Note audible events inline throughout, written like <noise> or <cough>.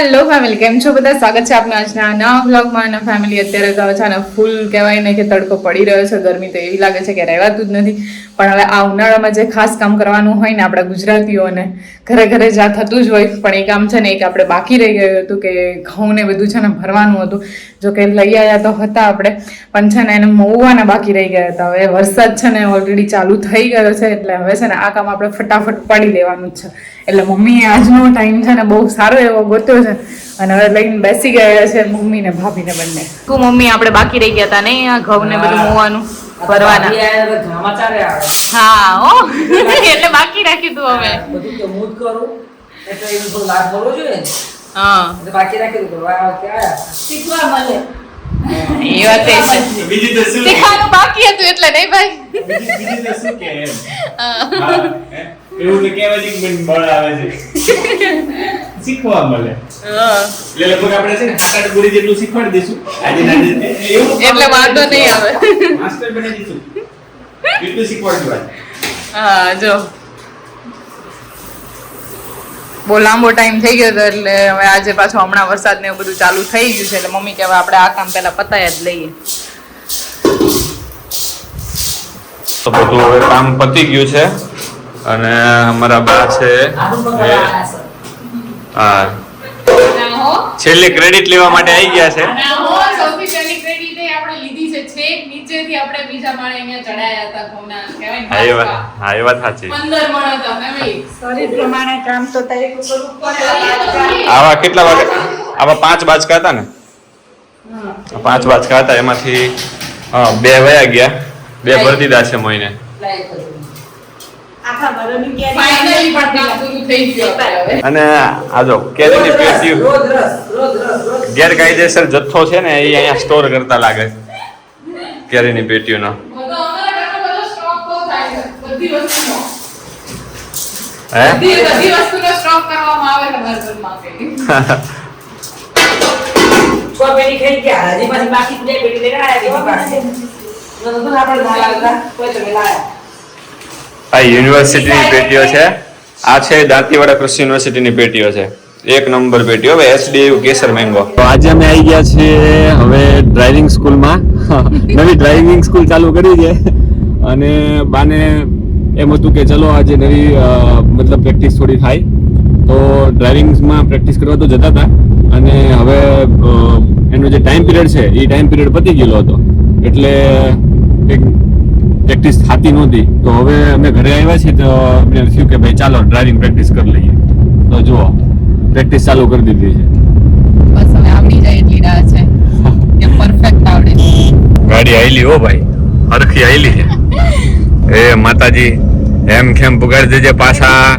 Hello family કેમ છો બધા? સ્વાગત છે આપના આજના નવા વ્લોગમાં અને ફેમિલી અત્યારે તો છે ફૂલ કહેવાય ને કે તડકો પડી રહ્યો છે. ગરમી તો એવી લાગે છે કે રહેવાતું જ નથી. પણ હવે આ ઉનાળામાં જે ખાસ કામ કરવાનું હોય ને આપણા ગુજરાતીઓને, ઘરે ઘરે જ્યાં થતું જ હોય. પણ એ કામ છે ને એક આપણે બાકી રહી ગયું હતું કે ઘઉં ને બધું છે ને ભરવાનું હતું. જો કે લઈ આવ્યા તો હતા આપણે, પણ છે ને એને મોવાના બાકી રહી ગયા હતા. હવે વરસાદ છે ને ઓલરેડી ચાલુ થઈ ગયો છે, એટલે હવે છે ને આ કામ આપણે ફટાફટ પાડી દેવાનું છે. એટલે મમ્મીએ આજનો ટાઈમ છે ને બહુ સારો એવો ગોત્યો છે. અને હવે લઈને બેસી ગયા છે મમ્મી ને ભાભી ને બંને. તું મમ્મી આપણે બાકી રહી ગયા હતા નહીં આ ઘઉં ને બધું મોવાનું આવે. હા ઓ એટલે બાકી રાખ્યું તું હવે બધું તો હું જ કરું. એટલે એનું થોડું લાભ મળવો જોઈએ હા. બાકી રાખી દીધું. હવે આ શીખવા મળે. એ વાત એ છે. બીજી તો શું શીખવાનું બાકી હતું એટલે નહીં ભાઈ? બીજી બીજી તો શું કે એમ? એવું તો કહેવાય છે કે મને બળ આવે છે. શીખવા મળે. એટલે લગભગ આપણે છે ને સાત આઠ ગુરી જેટલું શીખવાડી દઈશું. આજે ના આજે. એવું એટલે વાંધો નહીં આવે. માસ્ટર બની દઈશું એટલું શીખવાડજો. હા જો. બહુ લાંબો ટાઈમ થઈ ગયો હતો એટલે હવે આજે પાછો હમણાં વરસાદ ને એવું બધું ચાલુ થઈ ગયું છે એટલે મમ્મી કે હવે આપણે આ કામ પહેલા પતાયા જ લઈએ. તો બધું હવે કામ પતી ગયું છે. અને અમારા બા છે આનું એ, પકડ આયા છે. હા. છેલ્લે ક્રેડિટ લેવા માટે આવી ગયા છે. સૌથી પહેલી ક્રેડિટ એ આપણે લીધી છે છેક નીચેથી આપણે બીજા માળે અહીંયા ચડાયા હતા ઘઉંના કહેવાય હા એ વાત હા એ વાત સાચી. 15 મણ હતા ફેમિલી શરીર પ્રમાણે કામ તો તરીકે કરવું પડે. આવા કેટલા વાગે આવા પાંચ બાચકા હતા ને? પાંચ બાચકા હતા એમાંથી બે વયા ગયા. બે ભરતી દીધા છે મોઈને. અને આ જો કેરીની રોજ. ગેરકાયદેસર જથ્થો છે ને એ અહીંયા સ્ટોર કરતા લાગે. કેરીની પેટીઓનો. બધો અમારા ઘરમાં બધો સ્ટોક બહુ થાય છે. બધી વસ્તુનો. હે? બધી બધી વસ્તુનો સ્ટોક કરવામાં આવે છે અમારા ઘરમાં કઈ છ પેટી ખાઈ ગયા. હજી પાછી બાકી આ યુનિવર્સિટીની પેટીઓ છે. આ છે દાંતીવાડા કૃષિ યુનિવર્સિટીની પેટીઓ છે. એક નંબર પેટીઓ. હવે એસડીયુ કેસર મેંગો તો આજે અમે આવી ગયા છીએ હવે ડ્રાઇવિંગ સ્કૂલમાં <laughs> નવી ડ્રાઇવિંગ સ્કૂલ ચાલુ કરી છે. અને બાને એમ હતું કે ચલો આજે નવી મતલબ પ્રેક્ટિસ થોડી થાય. તો ડ્રાઇવિંગમાં પ્રેક્ટિસ કરવા તો જતા હતા. અને હવે એનો જે ટાઈમ પીરિયડ છે એ ટાઈમ પીરિયડ પતી ગયેલો હતો. એટલે એક પ્રેક્ટિસ થતી નહોતી. તો હવે અમે ઘરે આવ્યા છીએ તો અમને થયું કે ભાઈ ચાલો ડ્રાઇવિંગ પ્રેક્ટિસ કરી લઈએ. તો જુઓ પ્રેક્ટિસ ચાલુ કરી દીધી છે. બસ હવે આવડી જાય એટલી રાહ છે. <laughs> કે પરફેક્ટ આવડે ગાડી આઈલી હો ભાઈ. હરખી આઈલી છે. <laughs> એ માતાજી એમ ખેમ પુગાડી દેજે પાછા?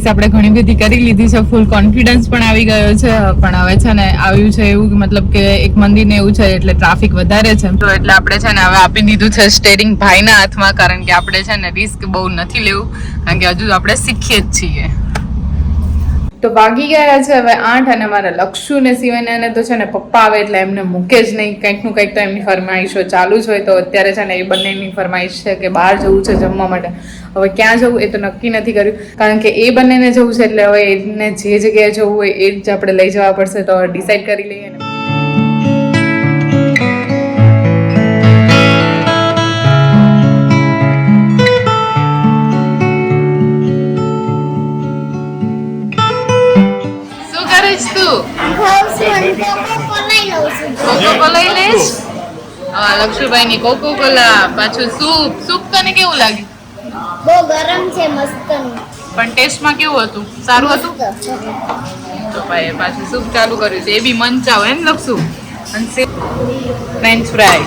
પ્રેક્ટિસ આપણે ઘણી બધી કરી લીધી છે. ફૂલ કોન્ફિડન્સ પણ આવી ગયો છે, પણ હવે છે ને આવ્યું છે એવું મતલબ કે એક મંદિર ને એવું છે એટલે ટ્રાફિક વધારે છે. તો એટલે આપણે છે ને હવે આપી દીધું છે સ્ટેરિંગ ભાઈના હાથમાં, કારણ કે આપણે છે ને રિસ્ક બહુ નથી લેવું, કારણ કે હજુ આપણે શીખીએ જ છીએ. તો ભાગી ગયા છે હવે આઠ અને મારા લક્ષુ ને શિવન્યાને તો છે ને પપ્પા આવે એટલે એમને મૂકે જ નહીં. કંઈકનું કંઈક તો એમની ફરમાઈશો ચાલુ જ હોય. તો અત્યારે છે ને એ બંનેની ફરમાઈશ છે કે બહાર જવું છે જમવા માટે. હવે ક્યાં જવું એ તો નક્કી નથી કર્યું. કારણ કે એ બંનેને જવું છે એટલે હવે એને જે જગ્યાએ જવું હોય એ જ આપણે લઈ જવા પડશે. તો ડિસાઈડ કરી લઈએ ને. તું કોકો લઈશ. હા લક્ષુભાઈ ની કોકો કોલા પાછું સૂપ. સૂપ તને કેવું લાગ્યું? બહુ ગરમ છે મસ્તનું. પણ ટેસ્ટમાં કેવું હતું? સારું હતું? તો ભાઈ પાછું સૂપ ચાલુ કર્યું છે. એ બી મંચાવ એમ લખશું. અને ફ્રેન્ચ ફ્રાય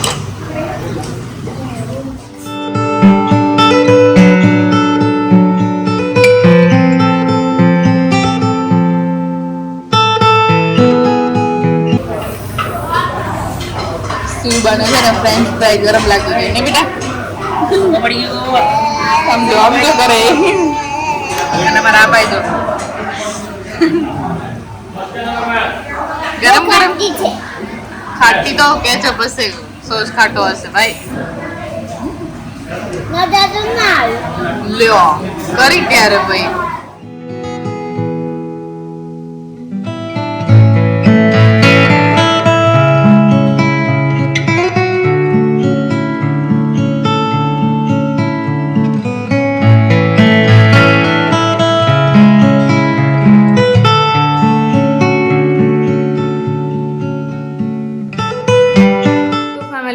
બને છે ને ફ્રેન્ચ ફ્રાઈ ગરમ લાગી ગઈ ને બેટા? સમજો આમ તો કરે. અને મારે આપાઈ દો ગરમ ગરમ. ખાટી તો કે છે બસ હશે સોસ ખાટો હશે ભાઈ. લ્યો કરી ત્યારે ભાઈ.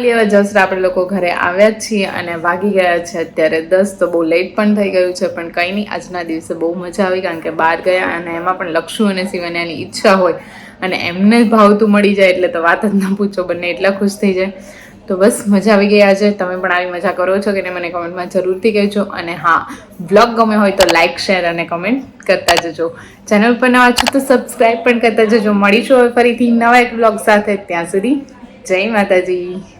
ફેમિલી હવે જસ્ટ આપણે લોકો ઘરે આવ્યા છીએ અને વાગી ગયા છે અત્યારે દસ, તો બહુ લેટ પણ થઈ ગયું છે, પણ કંઈ નહીં, આજના દિવસે બહુ મજા આવી કારણ કે બહાર ગયા અને એમાં પણ લક્ષુ અને શિવન્યાની ઈચ્છા હોય અને એમને જ ભાવતું મળી જાય એટલે તો વાત જ ના પૂછો, બંને એટલા ખુશ થઈ જાય. તો બસ મજા આવી ગઈ આજે, તમે પણ આવી મજા કરો છો કે મને કમેન્ટમાં જરૂરથી કહેજો અને હા બ્લોગ ગમે હોય તો લાઇક શેર અને કમેન્ટ કરતા જજો. ચેનલ પર નવા છો તો સબસ્ક્રાઈબ પણ કરતા જજો. મળીશું હવે ફરીથી નવા એક બ્લોગ સાથે, ત્યાં સુધી જય માતાજી.